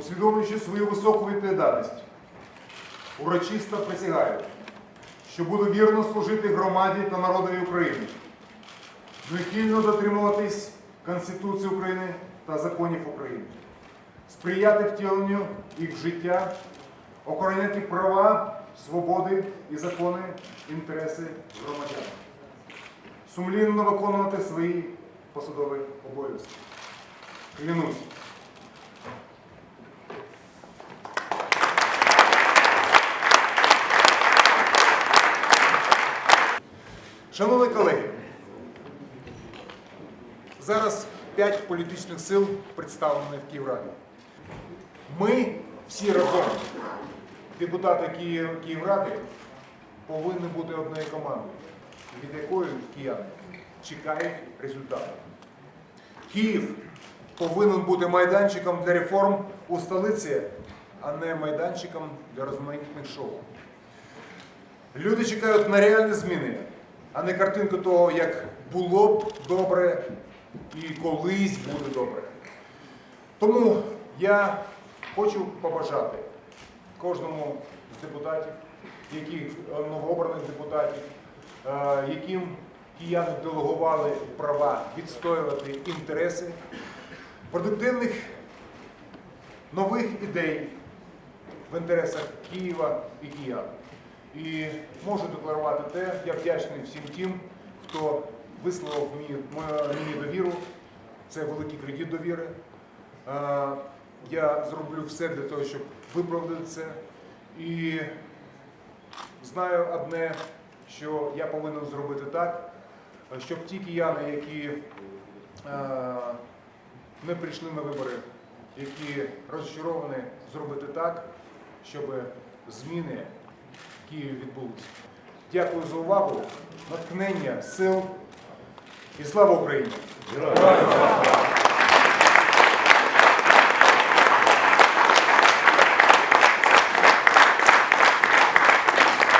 розуміючи свою високу відповідальність, урочисто присягаю, що буду вірно служити громаді та народові України, неухильно дотримуватись Конституції України та законів України, сприяти втіленню їх життя, охороняти права, свободи і закони, інтереси громадян, сумлінно виконувати свої посадові обов'язки. Клянусь. Шановні колеги, зараз п'ять політичних сил представлені в Київраді. Ми всі разом, депутати Київ, Київради, повинні бути однією командою, від якої кияни чекають результату. Київ повинен бути майданчиком для реформ у столиці, а не майданчиком для розмаїтних шоу. Люди чекають на реальні зміни, а не картинку того, як було б добре і колись буде добре. Тому я хочу побажати кожному з депутатів, яких е, новообраних депутатів, е, яким кияни делегували права відстоювати інтереси, продуктивних нових ідей в інтересах Києва і киян. І можу декларувати те, я вдячний всім тим, хто висловив мені, довіру. Це великий кредит довіри. Я зроблю все для того, щоб виправдати це. І знаю одне, що я повинен зробити так, щоб ті кияни, які не прийшли на вибори, які розчаровані, зробити так, щоб зміни Києві відбулися. Дякую за увагу, натхнення, сил і слава Україні! Героям.